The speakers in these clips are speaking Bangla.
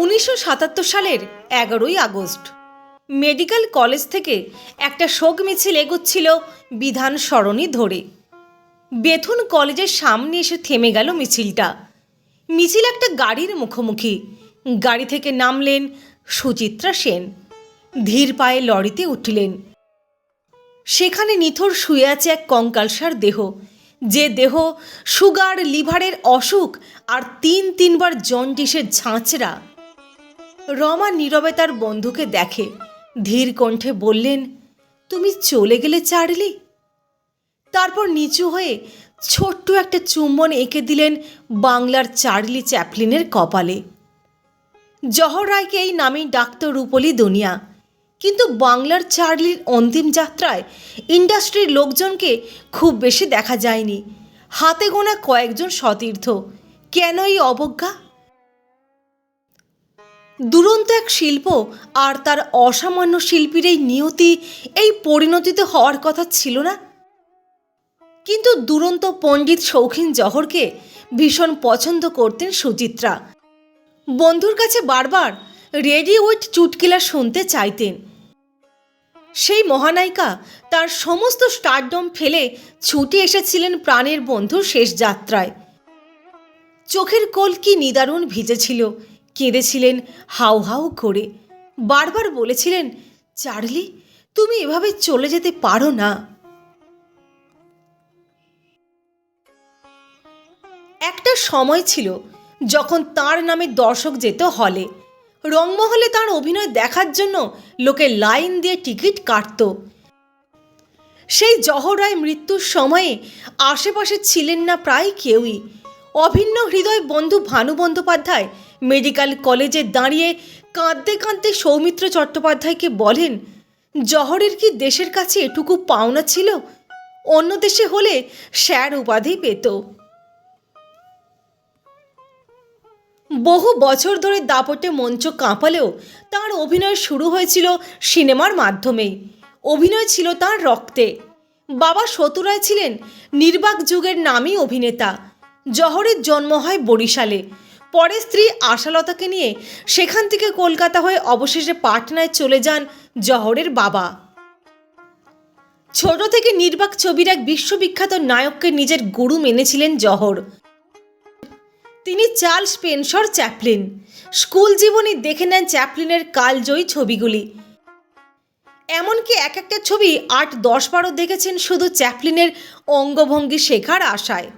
উনিশশো সাতাত্তর সালের এগারোই আগস্ট। মেডিকেল কলেজ থেকে একটা শোক মিছিল এগোচ্ছিল বিধান সরণি ধরে। বেথুন কলেজের সামনে এসে থেমে গেল মিছিলটা। মিছিল একটা গাড়ির মুখোমুখি। গাড়ি থেকে নামলেন সুচিত্রা সেন। ধীর পায়ে লরিতে উঠলেন। সেখানে নিথর শুয়ে আছে এক কঙ্কালসার দেহ। যে দেহ সুগার, লিভারের অসুখ আর তিন তিনবার জন্ডিসের ঝাঁচরা রমা নীরবে তার বন্ধুকে দেখে। ধীর কণ্ঠে বললেন, তুমি চলে গেলে চার্লি? তারপর নিচু হয়ে ছোট্ট একটা চুম্বন এঁকে দিলেন বাংলার চার্লি চ্যাপলিনের কপালে। জহর রায়কে এই নামেই ডাকত রূপলি দুনিয়া। কিন্তু বাংলার চার্লির অন্তিম যাত্রায় ইন্ডাস্ট্রির লোকজনকে খুব বেশি দেখা যায়নি। হাতে গোনা কয়েকজন সতীর্থ। কেন এই অবজ্ঞা? দুরন্ত এক শিল্প আর তার অসামান্য শিল্পীর এই নিয়তি এই পরিণতিতে হওয়ার কথা ছিল না। কিন্তু দুরন্ত পণ্ডিত শৌখিন জহরকে ভীষণ পছন্দ করতেন সুচিত্রা। বন্ধুর কাছে বারবার রেডি উইথ চুটকিলা শুনতে চাইতেন। সেই মহানায়িকা তার সমস্ত স্টারডম ফেলে ছুটে এসেছিলেন প্রাণের বন্ধুর শেষ যাত্রায়। চোখের কোল কি নিদারুণ ভিজেছিল কেঁদেছিলেন হাউ হাউ করে। বারবার বলেছিলেন, চার্লি, তুমি এভাবে চলে যেতে পারো না। একটা সময় ছিল যখন তার নামে দর্শক যেত হলে। রংমহলে তার অভিনয় দেখার জন্য লোকে লাইন দিয়ে টিকিট কাটত। সেই জহর রায় মৃত্যুর সময়ে আশেপাশে ছিলেন না প্রায় কেউই। অভিন্ন হৃদয় বন্ধু ভানু বন্দ্যোপাধ্যায় মেডিকেল কলেজে দাঁড়িয়ে কাঁদতে কাঁদতে সৌমিত্র চট্টোপাধ্যায়কে বলেন, জহরের কি দেশের কাছে এটুকু পাওনা ছিল? অন্য দেশে হলে স্যার উপাধি পেত। বহু বছর ধরে দাপটে মঞ্চ কাঁপালেও তার অভিনয় শুরু হয়েছিল সিনেমার মাধ্যমেই। অভিনয় ছিল তার রক্তে। বাবা সতুরায় ছিলেন নির্বাক যুগের নামী অভিনেতা। জহরের জন্ম হয় বরিশালে। পরে স্ত্রী আশালতাকে নিয়ে সেখান থেকে কলকাতা হয়ে অবশেষে পাটনায় চলে যান জহরের বাবা। ছোট থেকে নির্বাক ছবির এক বিশ্ববিখ্যাত নায়ককে নিজের গুরু মেনেছিলেন জহর। তিনি চার্লস পেনসর চ্যাপলিন। স্কুল জীবনে দেখে নেন চ্যাপলিনের কালজয়ী ছবিগুলি। এমনকি এক একটা ছবি আট দশ বারও দেখেছেন শুধু চ্যাপলিনের অঙ্গভঙ্গি শেখার আশায়।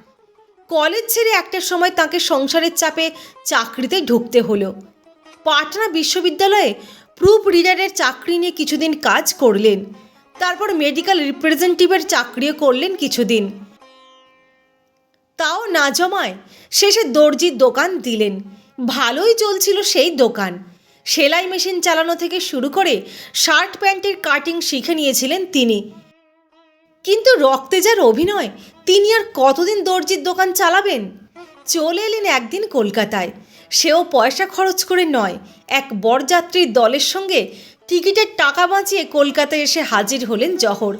কলেজ ছেড়ে একটা সময় তাকে সংসারের চাপে চাকরিতে ঢুকতে হলো। পাটনা বিশ্ববিদ্যালয়ে প্রুফ রিডারের চাকরি নিয়ে কিছুদিন কাজ করলেন। তারপর মেডিকেল রিপ্রেজেন্টেটিভের চাকরিও করলেন কিছুদিন। তাও না জমায় শেষে দর্জির দোকান দিলেন। ভালোই চলছিল সেই দোকান। সেলাই মেশিন চালানো থেকে শুরু করে শার্ট প্যান্টের কাটিং শিখে নিয়েছিলেন তিনি। কিন্তু রক্তে যার অভিনয়, তিনি আর কতদিন দর্জির দোকান চালাবেন? চলে এলেন একদিন কলকাতায়। সেও পয়সা খরচ করে নয়, এক বরযাত্রীর দলের সঙ্গে টিকিটের টাকা বাঁচিয়ে কলকাতায় এসে হাজির হলেন জহর।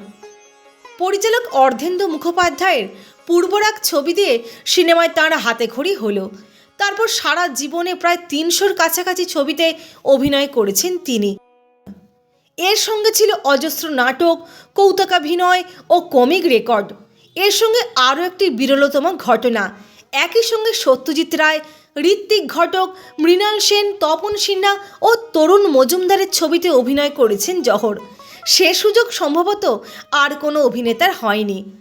পরিচালক অর্ধেন্দু মুখোপাধ্যায়ের পূর্বরাগ ছবি দিয়ে সিনেমায় তাঁর হাতে খড়ি হলো। তারপর সারা জীবনে প্রায় তিনশোর কাছাকাছি ছবিতে অভিনয় করেছেন তিনি। এর সঙ্গে ছিল অজস্র নাটক, কৌতুকাভিনয় ও কমিক রেকর্ড এর সঙ্গে আরও একটি বিরলতম ঘটনা। একই সঙ্গে সত্যজিৎ রায়, ঋত্বিক ঘটক, মৃণাল সেন, তপন সিনহা ও তরুণ মজুমদারের ছবিতে অভিনয় করেছেন জহর। সে সুযোগ সম্ভবত আর কোনো অভিনেতার হয়নি।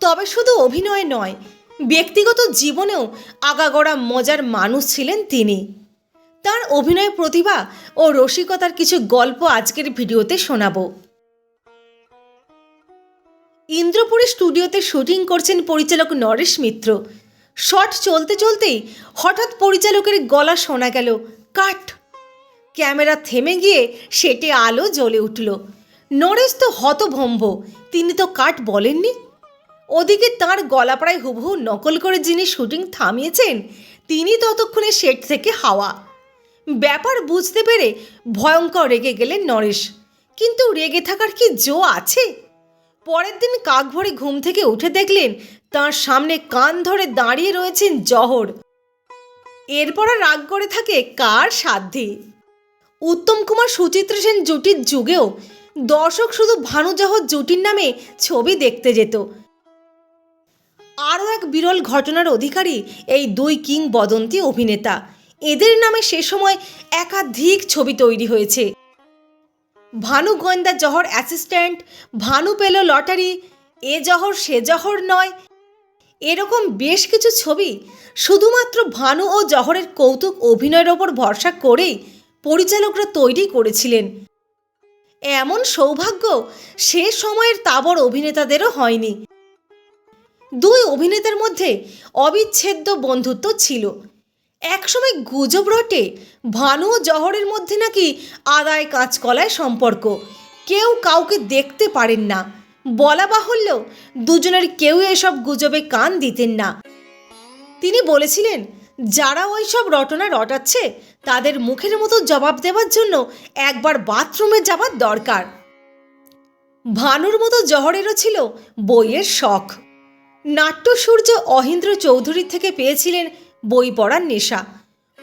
তবে শুধু অভিনয় নয়, ব্যক্তিগত জীবনেও আগাগোড়া মজার মানুষ ছিলেন তিনি। তার অভিনয় প্রতিভা ও রসিকতার কিছু গল্প আজকের ভিডিওতে শোনাবো। ইন্দ্রপুরী স্টুডিওতে শুটিং করছেন পরিচালক নরেশ মিত্র। শট চলতে চলতেই হঠাৎ পরিচালকের গলা শোনা গেল, কাট। ক্যামেরা থেমে গিয়ে সেটে আলো জ্বলে উঠল। নরেশ তো হতভম্ব, তিনি তো কাট বলেননি। ওদিকে তার গলা প্রায় হুবহু নকল করে যিনি শুটিং থামিয়েছেন, তিনি ততক্ষণে সেট থেকে হাওয়া। ব্যাপার বুঝতে পেরে ভয়ঙ্কর রেগে গেলেন নরেশ। কিন্তু রেগে থাকার কি জো আছে? পরের দিন কাক ভরে ঘুম থেকে উঠে দেখলেন তার সামনে কান ধরে দাঁড়িয়ে রয়েছেন জহর। এরপর রাগ করে থাকে কার সাধ্যে উত্তম কুমার সুচিত্রা সেন জুটির যুগেও দর্শক শুধু ভানুজহর জুটির নামে ছবি দেখতে যেত। আরও এক বিরল ঘটনার অধিকারী এই দুই কিংবদন্তি অভিনেতা। এদের নামে সে সময় একাধিক ছবি তৈরি হয়েছে। ভানু গোয়েন্দা জহর অ্যাসিস্ট্যান্ট, ভানু পেল লটারি, এ জহর সে জহর নয়। এরকম বেশ কিছু ছবি শুধুমাত্র ভানু ও জহরের কৌতুক অভিনয়ের ওপর ভরসা করেই পরিচালকরা তৈরি করেছিলেন। এমন সৌভাগ্য সে সময়ের তাবর অভিনেতাদেরও হয়নি। দুই অভিনেতার মধ্যে অবিচ্ছেদ্য বন্ধুত্ব ছিল। একসময় গুজব রটে, ভানু ও জহরের মধ্যে নাকি আদায় কাঁচকলায় সম্পর্ক। কেউ কাউকে দেখতে পারেন না। বলা বাহুল্য, দুজনের কেউ এসব গুজবে কান দিতেন না। তিনি বলেছিলেন, যারা ওই সব রটনা রটাচ্ছে, তাদের মুখের মতো জবাব দেওয়ার জন্য একবার বাথরুমে যাবার দরকার। ভানুর মতো জহরেরও ছিল বইয়ের শখ। নাট্যসূর্য অহিন্দ্র চৌধুরীর থেকে পেয়েছিলেন বই পড়ার নেশা।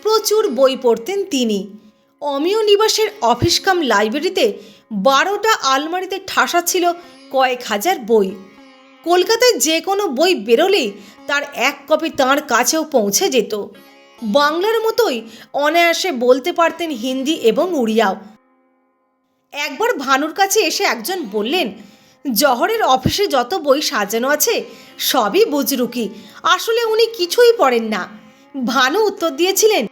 প্রচুর বই পড়তেন তিনি। অমিয় নিবাসের অফিস কাম লাইব্রেরিতে বারোটা আলমারিতে ঠাসা ছিল কয়েক হাজার বই। কলকাতায় যে কোনো বই বেরোলেই তার এক কপি তাঁর কাছেও পৌঁছে যেত। বাংলার মতোই অনায়াসে বলতে পারতেন হিন্দি এবং উড়িয়াও। একবার ভানুর কাছে এসে একজন বললেন, জহরের অফিসে যত বই সাজানো আছে, সবই বুজরুকি। আসলে উনি কিছুই পড়েন না। ভানু উত্তর দিয়েছিলেন,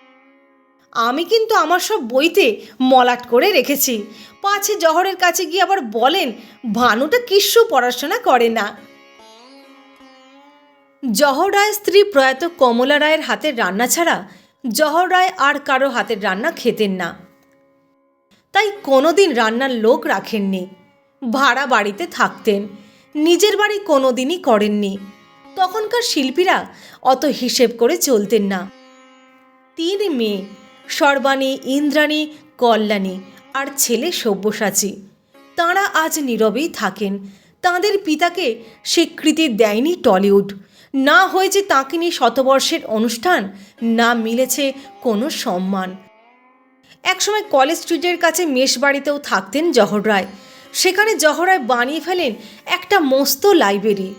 আমি কিন্তু আমার সব বইতে মলাট করে রেখেছি। পাছে জহরের কাছে গিয়ে আবার বলেন, ভানুটা কিস্যু পড়াশোনা করে না। জহর রায়ের স্ত্রী প্রয়াত কমলা রায়ের হাতের রান্না ছাড়া জহর রায় আর কারও হাতের রান্না খেতেন না। তাই কোনোদিন রান্নার লোক রাখেননি। ভাড়া বাড়িতে থাকতেন। নিজের বাড়ি কোনোদিনই করেননি। তখনকার শিল্পীরা অত হিসেব করে চলতেন না। তিন মেয়ে সর্বাণী, ইন্দ্রাণী, কল্যাণী আর ছেলে সব্যসাচী, তাঁরা আজ নীরবেই থাকেন। তাঁদের পিতাকে স্বীকৃতি দেয়নি টলিউড। না হয়েছে তাঁকে নিয়ে শতবর্ষের অনুষ্ঠান, না মিলেছে কোনো সম্মান। একসময় কলেজ স্ট্রিটের কাছে মেষ বাড়িতেও থাকতেন জহর রায়। সেখানে জহর রায় বানিয়ে ফেলেন একটা মস্ত লাইব্রেরি।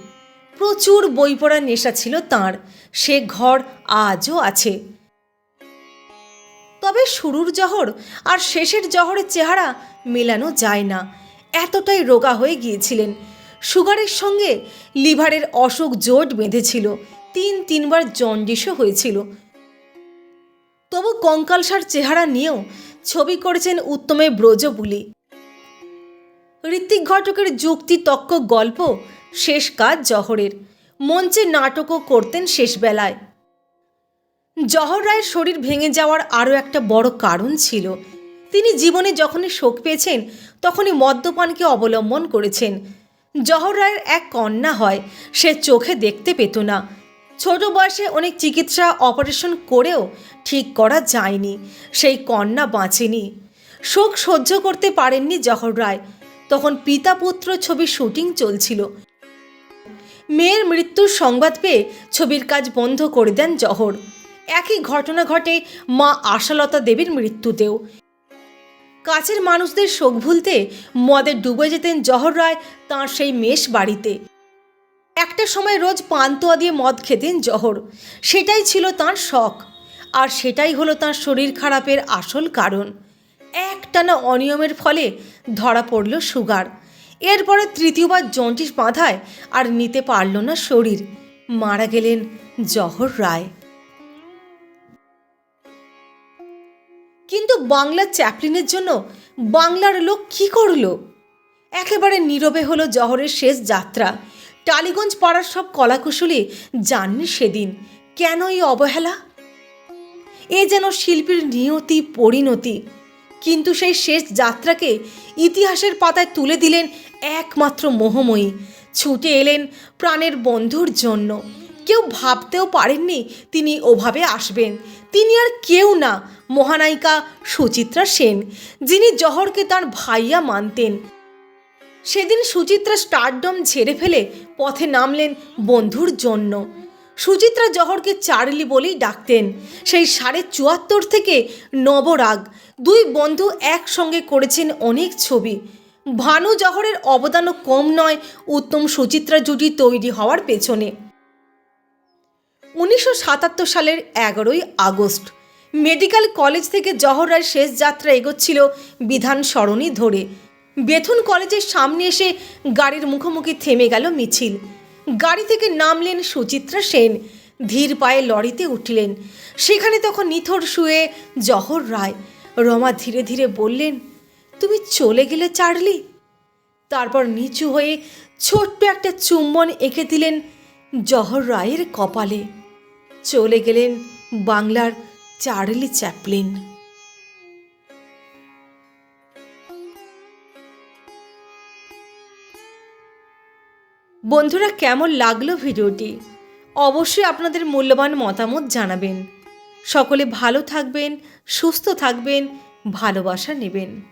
প্রচুর বই পড়ার নেশা ছিল তাঁর। সে ঘর আজও আছে। তবে শুরুর জহর আর শেষের জহরের চেহারা মেলানো যায় না। এতটাই রোগা হয়ে গিয়েছিলেন। সুগারের সঙ্গে লিভারের অসুখ জোট বেঁধেছিল। তিন তিনবার জন্ডিসও হয়েছিল। তবু কঙ্কালসার চেহারা নিয়েও ছবি করেছেন উত্তমে ব্রজ বুলি ঋত্বিক ঘটকের যুক্তি তক্ক গল্প শেষ কাজ জহরের। মঞ্চে নাটকও করতেন শেষবেলায়। জহর রায়ের শরীর ভেঙে যাওয়ার আরও একটা বড় কারণ ছিল। তিনি জীবনে যখনই শোক পেয়েছেন, তখনই মদ্যপানকে অবলম্বন করেছেন। জহর রায়ের এক কন্যা হয়, সে চোখে দেখতে পেত না। ছোট বয়সে অনেক চিকিৎসা, অপারেশন করেও ঠিক করা যায়নি। সেই কন্যা বাঁচেনি। শোক সহ্য করতে পারেননি জহর রায়। তখন পিতা পুত্র ছবির শুটিং চলছিল। মেয়ের মৃত্যুর সংবাদ পেয়ে ছবির কাজ বন্ধ করে দেন জহর। একই ঘটনা ঘটে মা আশালতা দেবীর মৃত্যুতেও। কাছের মানুষদের শোক ভুলতে মদে ডুবে যেতেন জহর রায় তাঁর সেই মেষ বাড়িতে। একটা সময় রোজ পান্তুয়া দিয়ে মদ খেতেন জহর। সেটাই ছিল তাঁর শখ, আর সেটাই হলো তাঁর শরীর খারাপের আসল কারণ। একটানা অনিয়মের ফলে ধরা পড়ল সুগার। এরপরে তৃতীয়বার জন্টিস বাঁধায় আর নিতে পারল না শরীর। মারা গেলেন জহর রায়। কিন্তু বাংলার চ্যাপলিনের জন্য বাংলার লোক কি করল? একেবারে নীরবে হলো জহরের শেষ যাত্রা। টালিগঞ্জ পাড়ার সব কলাকুশলী জাননি সেদিন, কেন এই অবহেলা? এ যেন শিল্পীর নিয়তি, পরিণতি। কিন্তু সেই শেষ যাত্রাকে ইতিহাসের পাতায় তুলে দিলেন একমাত্র মোহময়ী। ছুটে এলেন প্রাণের বন্ধুর জন্য। কেউ ভাবতেও পারেননি তিনি ওভাবে আসবেন। তিনি আর কেউ না, মহানায়িকা সুচিত্রা সেন, যিনি জহরকে তার ভাইয়া মানতেন। সেদিন সুচিত্রা স্টারডম ঝেড়ে ফেলে পথে নামলেন বন্ধুর জন্য। সুচিত্রা জহরকে চার্লি বলেই ডাকতেন। সেই সাড়ে চুয়াত্তর থেকে নবরাগ, দুই বন্ধু একসঙ্গে করেছেন অনেক ছবি। ভানু জহরের অবদানও কম নয়, উত্তম সুচিত্রা জুটি তৈরি হওয়ার পেছনে। উনিশশো সাতাত্তর সালের এগারোই আগস্ট, মেডিকেল কলেজ থেকে জহররায় শেষ যাত্রা এগোচ্ছিল বিধান সরণি ধরে। বেথুন কলেজের সামনে এসে গাড়ির মুখোমুখি থেমে গেল মিছিল। গাড়ি থেকে নামলেন সুচিত্রা সেন। ধীর পায়ে লরিতে উঠলেন। সেখানে তখন নিথর শুয়ে জহর রায়। রমা ধীরে ধীরে বললেন তুমি চলে গেলে চার্লি? তারপর নিচু হয়ে ছোট্ট একটা চুম্বন এঁকে দিলেন জহর রায়ের কপালে। চলে গেলেন বাংলার চার্লি চ্যাপলিন। বন্ধুরা, কেমন লাগল ভিডিওটি? অবশ্যই আপনাদের মূল্যবান মতামত জানাবেন। সকলে ভালো থাকবেন, সুস্থ থাকবেন, ভালোবাসা নেবেন।